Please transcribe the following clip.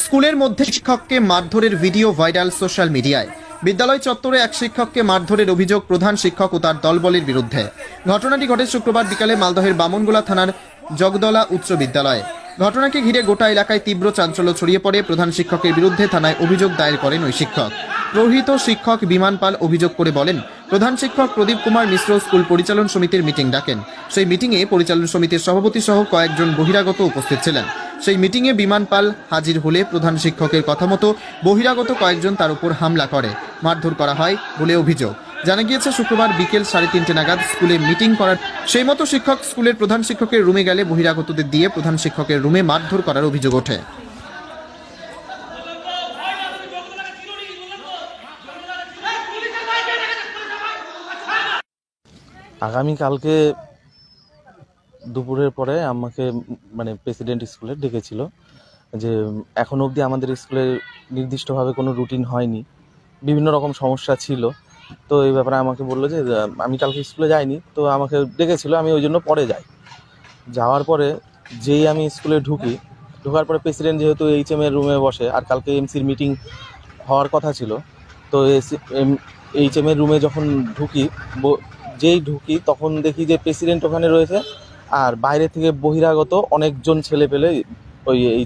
স্কুলের মধ্যে শিক্ষককে মারধরের ভিডিও ভাইরাল সোশ্যাল মিডিয়ায়। বিদ্যালয় চত্বরে এক শিক্ষককে মারধরের অভিযোগ প্রধান শিক্ষক ও তার দলবলের বিরুদ্ধে। ঘটনাটি ঘটে শুক্রবার বিকালে মালদহের বামনগোলা থানার জগদলা উচ্চ বিদ্যালয়ে। ঘটনাকে ঘিরে গোটা এলাকায় তীব্র চাঞ্চল্য ছড়িয়ে পড়ে প্রধান শিক্ষকের বিরুদ্ধে থানায় অভিযোগ দায়ের করেন ওই শিক্ষক। প্রহিত শিক্ষক বিমান পাল অভিযোগ করে বলেন, প্রধান শিক্ষক প্রদীপ কুমার মিশ্র স্কুল পরিচালন সমিতির মিটিং ডাকেন। সেই মিটিংয়ে পরিচালন সমিতির সভাপতি সহ কয়েকজন বহিরাগত উপস্থিত ছিলেন। সেই মিটিংয়ে বিমান পাল হাজির হলে প্রধান শিক্ষকের কথা মতো বহিরাগত কয়েকজন তার উপর হামলা করে। মারধর করা হয় বলে অভিযোগ। জানা গিয়েছে, শুক্রবার বিকেল সাড়ে তিনটে নাগাদ স্কুলে মিটিং করার সেই মতো শিক্ষক স্কুলের প্রধান শিক্ষকের রুমে গেলে বহিরাগতদের দিয়ে প্রধান শিক্ষকের রুমে মারধর করার অভিযোগ ওঠে। আগামীকালকে দুপুরের পরে আমাকে মানে প্রেসিডেন্ট স্কুলে ডেকেছিল যে, এখন অবধি আমাদের স্কুলে নির্দিষ্টভাবে কোনো রুটিন হয়নি। বিভিন্ন রকম সমস্যা ছিল। তো এই ব্যাপারে আমাকে বলল যে আমি কালকে স্কুলে যাইনি। তো আমাকে ডেকেছিল, আমি ওই জন্য পরে যাই। যাওয়ার পরে যেই আমি স্কুলে ঢুকি, ঢোকার পরে প্রেসিডেন্ট যেহেতু এইচ এম এর রুমে বসে, আর কালকে এমসির মিটিং হওয়ার কথা ছিল, তো এইচ এম এর রুমে যখন ঢুকি যেই ঢুকি, তখন দেখি যে প্রেসিডেন্ট ওখানে রয়েছে। আর বাইরে থেকে বহিরাগত অনেকজন ছেলে পেলে ওই এই